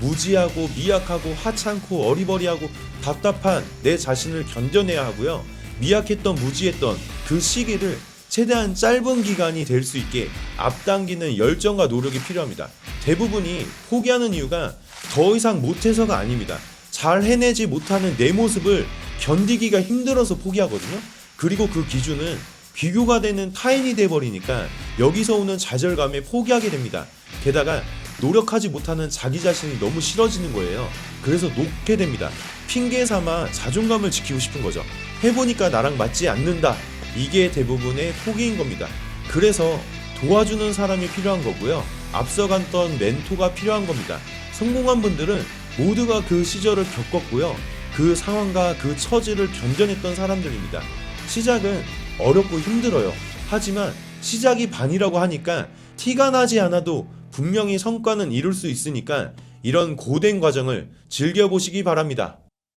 무지하고 미약하고 하찮고 어리버리하고 답답한 내 자신을 견뎌내야 하고요. 미약했던 무지했던 그 시기를 최대한 짧은 기간이 될 수 있게 앞당기는 열정과 노력이 필요합니다. 대부분이 포기하는 이유가 더 이상 못해서가 아닙니다. 잘 해내지 못하는 내 모습을 견디기가 힘들어서 포기하거든요. 그리고 그 기준은 비교가 되는 타인이 돼버리니까 여기서 오는 좌절감에 포기하게 됩니다. 게다가 노력하지 못하는 자기 자신이 너무 싫어지는 거예요. 그래서 놓게 됩니다. 핑계 삼아 자존감을 지키고 싶은 거죠. 해보니까 나랑 맞지 않는다. 이게 대부분의 포기인 겁니다. 그래서 도와주는 사람이 필요한 거고요. 앞서갔던 멘토가 필요한 겁니다. 성공한 분들은 모두가 그 시절을 겪었고요. 그 상황과 그 처지를 견뎌냈던 사람들입니다. 시작은 어렵고 힘들어요. 하지만 시작이 반이라고 하니까 티가 나지 않아도 분명히 성과는 이룰 수 있으니까 이런 고된 과정을 즐겨보시기 바랍니다.